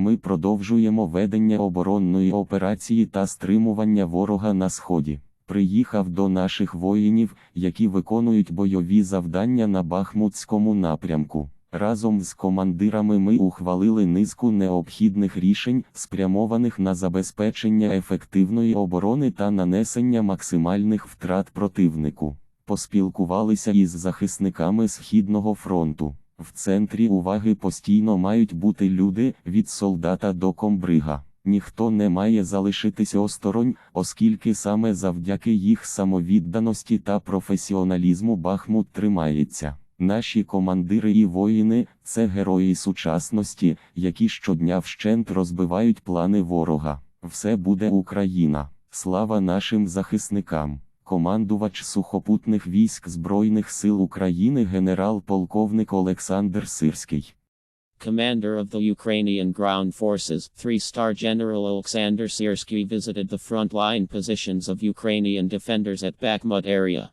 Ми продовжуємо ведення оборонної операції та стримування ворога на сході. Приїхав до наших воїнів, які виконують бойові завдання на Бахмутському напрямку. Разом з командирами ми ухвалили низку необхідних рішень, спрямованих на забезпечення ефективної оборони та нанесення максимальних втрат противнику. Поспілкувалися із захисниками Східного фронту. В центрі уваги постійно мають бути люди від солдата до комбрига. Ніхто не має залишитись осторонь, оскільки саме завдяки їх самовідданості та професіоналізму Бахмут тримається. Наші командири і воїни це герої сучасності, які щодня вщент розбивають плани ворога. Все буде Україна. Слава нашим захисникам. Командувач сухопутних військ Збройних сил України генерал-полковник Олександр Сирський. Commander of the Ukrainian Ground Forces, three-star General Alexander Siersky visited the front line positions of Ukrainian defenders at Bakhmut area.